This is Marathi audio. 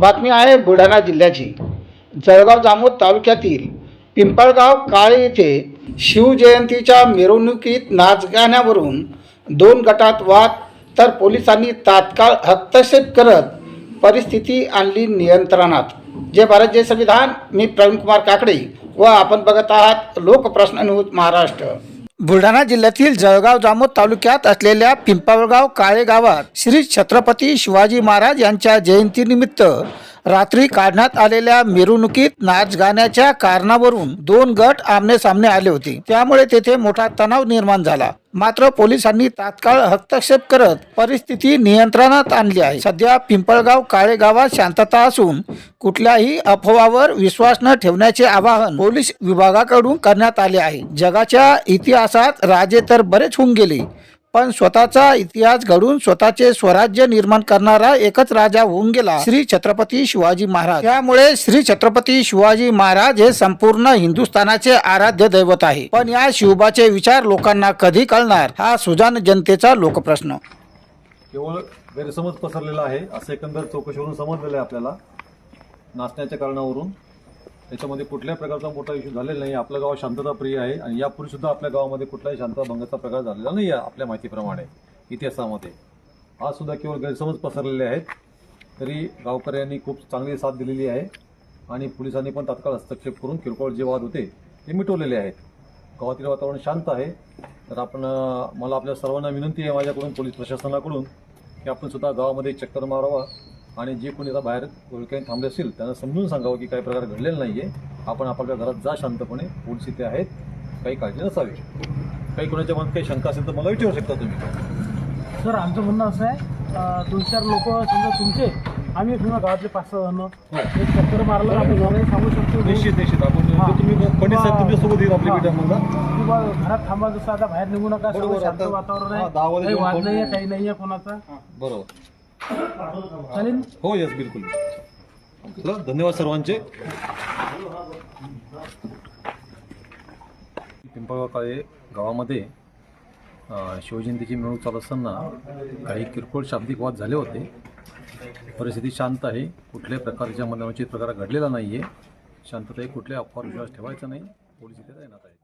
बातमी आहे बुलढाणा जिल्ह्याची. जळगाव जामोद तालुक्यातील पिंपळगाव काळे येथे शिवजयंतीच्या मिरवणुकीत नाचगाण्यावरून दोन गटात वाद तर पोलिसांनी तात्काळ हस्तक्षेप करत परिस्थिती आणली नियंत्रणात. जे भारत जे संविधान. मी प्रवीण कुमार काकडे व आपण बघत आहात लोकप्रश्न न्यूज महाराष्ट्र. बुलढाणा जिल्ह्यातील जळगाव जामोद तालुक्यात असलेल्या पिंपळगाव काळे गावात श्री छत्रपती शिवाजी महाराज यांच्या जयंतीनिमित्त रात्री काढण्यात आलेल्या मिरवणुकीत नाच गाण्याच्या कारणावरून दोन गट आमने सामने आले होते. त्यामुळे तेथे मोठा तणाव निर्माण झाला. मात्र पोलिसांनी तात्काळ हस्तक्षेप करत परिस्थिती नियंत्रणात आणली आहे. सध्या पिंपळगाव काळे गावात शांतता असून कुठल्याही अफवावर विश्वास न ठेवण्याचे आवाहन पोलीस विभागाकडून करण्यात आले आहे. जगाच्या इतिहासात राजे तर बरेच होऊन गेले. पण स्वतःचा इतिहास घडून स्वतःचे स्वराज्य निर्माण करणारा एकच राजा होऊन गेला श्री छत्रपती शिवाजी महाराज. त्यामुळे श्री छत्रपती शिवाजी महाराज हे संपूर्ण हिंदुस्थानाचे आराध्य दैवत आहे. पण या शिवबाचे विचार लोकांना कधी कळणार? हा सुजान जनतेचा लोकप्रश्न. केवळ गैरसमज पसरलेला आहे असं एकंदर चौकशीवरून समजलेलं आहे आपल्याला. नाचण्याच्या कारणावरून. त्याच्यामध्ये कुठल्याही प्रकारचा मोठा इश्यू झालेला नाही. आपलं गाव शांतताप्रिय आहे आणि यापूर्वी सुद्धा आपल्या गावामध्ये कुठलाही शांतता भंगाचा प्रकार झालेला नाही आहे आपल्या माहितीप्रमाणे इतिहासामध्ये. आज सुद्धा केवळ गैरसमज पसरलेले आहेत. तरी गावकऱ्यांनी खूप चांगली साथ दिलेली आहे आणि पोलिसांनी पण तात्काळ हस्तक्षेप करून किरकोळ जे वाद होते ते मिटवलेले आहेत. गावातील वातावरण शांत आहे. तर आपण मला आपल्या सर्वांना विनंती आहे माझ्याकडून पोलीस प्रशासनाकडून की आपण सुद्धा गावामध्ये चक्कर मारावा. आणि जे कोणी आता बाहेर काही थांबले असतील त्यांना समजून सांगावं की काही प्रकार घडलेला नाही आहे आपण आपल्या घरात जा शांतपणे. पोलीस इथे आहेत. काही काळजी नसावी. काही कोणाच्या मनात काही शंका असेल तर मला विचारू शकता तुम्ही. सर आमचं म्हणणं असं आहे दोन चार लोक समजा तुमचे आम्ही समजा गावातले पाच सहा जण एक चक्कर मारलं आपण सांगू शकतो. निश्चित निश्चित. आपण हा. तुम्ही पंडित साहेब तुमच्यासोबत येईल आपल्या हा. किंवा घरात थांबा जसं आता बाहेर निघू नका शांत वातावरण हा, वाद नाही आहे काही नाही आहे कोणाचा बरोबर. चालेल. हो यस बिलकुल. चला धन्यवाद सर्वांचे. पिंपळगाव काळे गावामध्ये शिवजयंतीची मिरवणूक चालू असताना काही किरकोळ शाब्दिक वाद झाले होते. परिस्थिती शांत आहे. कुठल्याही प्रकारच्या मनोचित प्रकार घडलेला नाही आहे शांतताही कुठल्याही अफवा विश्वास ठेवायचा नाही. पोलीस इथे तैनात आहे